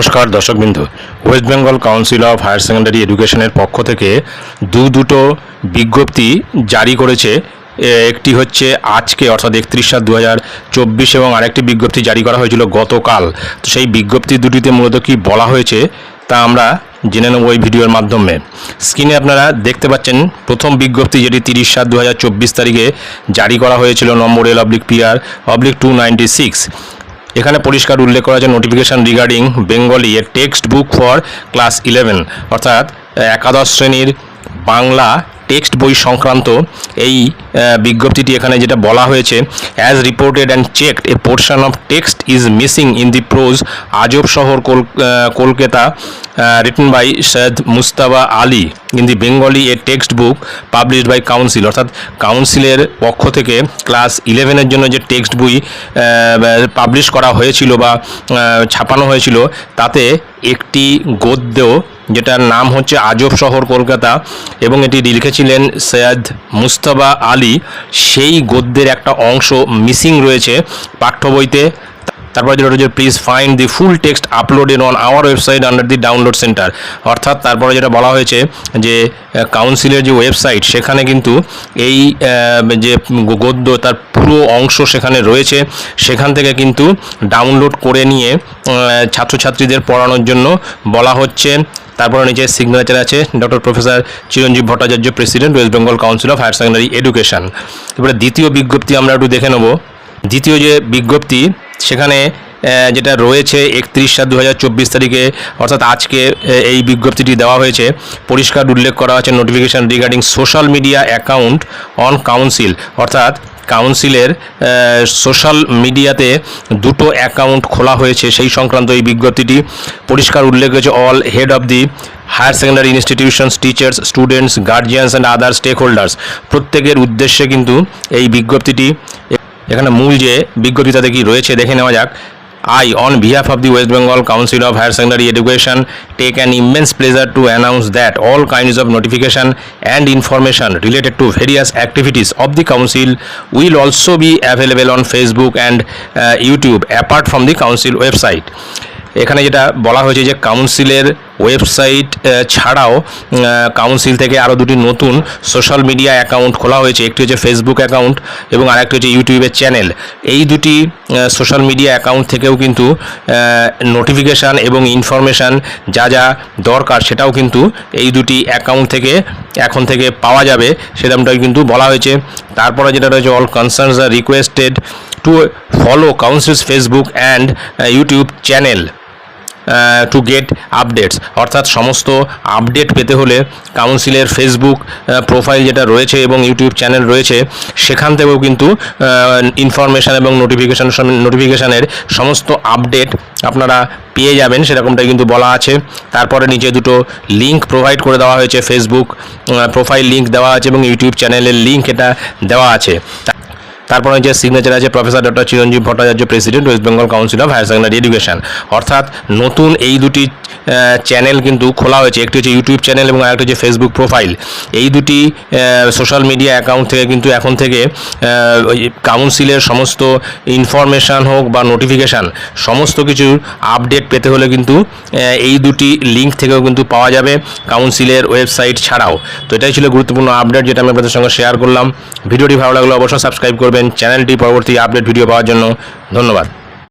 নমস্কার দর্শকবৃন্দ। West Bengal council of higher secondary এডুকেশনের পক্ষ থেকে দু দুটো বিজ্ঞপ্তি জারি করেছে। একটি হচ্ছে আজকে, অর্থাৎ একত্রিশ সাত দু চব্বিশ এবং আরেকটি বিজ্ঞপ্তি জারি করা হয়েছিল গতকাল। তো সেই বিজ্ঞপ্তি দুটিতে মূলত কি বলা হয়েছে, তা আমরা জেনে নেব ওই ভিডিওর মাধ্যমে। স্ক্রিনে আপনারা দেখতে পাচ্ছেন, প্রথম বিজ্ঞপ্তি যেটি তিরিশ সাত দু তারিখে জারি করা হয়েছিল number L oblique PR oblique two ninety six. এখানে পরিষ্কার উল্লেখ করা আছে notification regarding Bengali A text book for class eleven অর্থাৎ একাদশ শ্রেণির বাংলা টেক্সট বই সংক্রান্ত এই বিজ্ঞপ্তিটি এখানে যেটা বলা হয়েছে as reported and checked a portion of text is missing in the prose Ajab Shahar coal- Kolkata written by Syed Mujtaba Ali. In the Bengali A text book published by council অর্থাৎ কাউন্সিলের পক্ষ থেকে class ইলেভেনের জন্য যে text বই publish করা হয়েছিল বা ছাপানো হয়েছিল, তাতে একটি গদ্য যেটার নাম হচ্ছে আজব শহর কলকাতা এবং এটি লিখেছিলেন সৈয়দ মুস্তফা আলী। সেই গদ্যের একটা অংশ মিসিং রয়েছে পাঠ্য বইতে। তারপর যেটা রয়েছে please find the full text uploaded on our website under the download centre অর্থাৎ তারপরে যেটা বলা হয়েছে যে কাউন্সিলের যে ওয়েবসাইট সেখানে কিন্তু এই যে গদ্য তার পুরো অংশ সেখানে রয়েছে। সেখান থেকে কিন্তু ডাউনলোড করে নিয়ে ছাত্রছাত্রীদের পড়ানোর জন্য বলা হচ্ছে। তারপরে নিচে সিগনেচার আছে doctor professor Chiranjib Bhattacharya president West Bengal council of higher secondary education এবারে দ্বিতীয় বিজ্ঞপ্তি আমরা একটু দেখে নেব। দ্বিতীয় যে বিজ্ঞপ্তি সেখানে যেটা রয়েছে একত্রিশ সাত দু তারিখে, অর্থাৎ আজকে এই বিজ্ঞপ্তিটি দেওয়া হয়েছে। পরিষ্কার উল্লেখ করা আছে notification regarding social media account on council অর্থাৎ কাউন্সিলের সোশ্যাল মিডিয়াতে দুটো অ্যাকাউন্ট খোলা হয়েছে সেই সংক্রান্ত এই বিজ্ঞপ্তিটি। পরিষ্কার উল্লেখ হয়েছে all head of the higher secondary institutions teachers students guardians and other stakeholders প্রত্যেকের উদ্দেশ্যে কিন্তু এই বিজ্ঞপ্তিটি এখানে মূল যে বিজ্ঞতিটাতে কি রয়েছে দেখে নেওয়া যাক। I on behalf of the West Bengal council of higher secondary education take an immense pleasure to announce that all kinds of notification and information related to various activities of the council will also be available on Facebook and YouTube apart from the council website এখানে যেটা বলা হয়েছে যে কাউন্সিলের website ছাড়াও council থেকে আরও দুটি নতুন সোশ্যাল মিডিয়া অ্যাকাউন্ট খোলা হয়েছে। একটি হচ্ছে ফেসবুক অ্যাকাউন্ট এবং আরেকটি হচ্ছে ইউটিউবের চ্যানেল এই দুটি সোশ্যাল মিডিয়া অ্যাকাউন্ট থেকেও কিন্তু নোটিফিকেশান এবং ইনফরমেশান যা যা দরকার সেটাও কিন্তু এই দুটি অ্যাকাউন্ট থেকে, এখন থেকে পাওয়া যাবে। সেরকমটাই কিন্তু বলা হয়েছে। তারপরে যেটা রয়েছে all concerns are requested to follow council's Facebook and YouTube channel to get updates অর্থাৎ সমস্ত আপডেট পেতে হলে কাউন্সিলের ফেসবুক প্রোফাইল যেটা রয়েছে এবং ইউটিউব চ্যানেল রয়েছে, সেখান থেকেও কিন্তু ইনফরমেশান এবং নোটিফিকেশান নোটিফিকেশানের সমস্ত আপডেট আপনারা পেয়ে যাবেন, সেরকমটাই কিন্তু বলা আছে। তারপরে নিচে দুটো লিঙ্ক প্রোভাইড করে দেওয়া হয়েছে ফেসবুক প্রোফাইল লিঙ্ক দেওয়া আছে এবং ইউটিউব চ্যানেলের লিঙ্ক এটা দেওয়া আছে। তারপরে যে সিগনেচার আছে professor doctor Chiranjib Bhattacharya president West Bengal council of higher secondary education অর্থাৎ নতুন এই দুটি চ্যানেল কিন্তু খোলা হয়েছে। একটি হচ্ছে ইউটিউব চ্যানেল এবং আরেকটি হচ্ছে ফেসবুক প্রোফাইল এই দুটি সোশ্যাল মিডিয়া অ্যাকাউন্ট থেকে কিন্তু এখন থেকে কাউন্সিলের সমস্ত ইনফরমেশান হোক বা নোটিফিকেশান সমস্ত কিছু আপডেট পেতে হলে কিন্তু এই দুটি লিঙ্ক থেকেও কিন্তু পাওয়া যাবে কাউন্সিলের ওয়েবসাইট ছাড়াও। তো এটাই ছিল গুরুত্বপূর্ণ আপডেট যেটা আমি আপনাদের সঙ্গে শেয়ার করলাম। ভিডিওটি ভালো লাগলে অবশ্যই সাবস্ক্রাইব করবেন। চ্যানেলটি পরবর্তী আপডেট ভিডিও পাওয়ার জন্য ধন্যবাদ।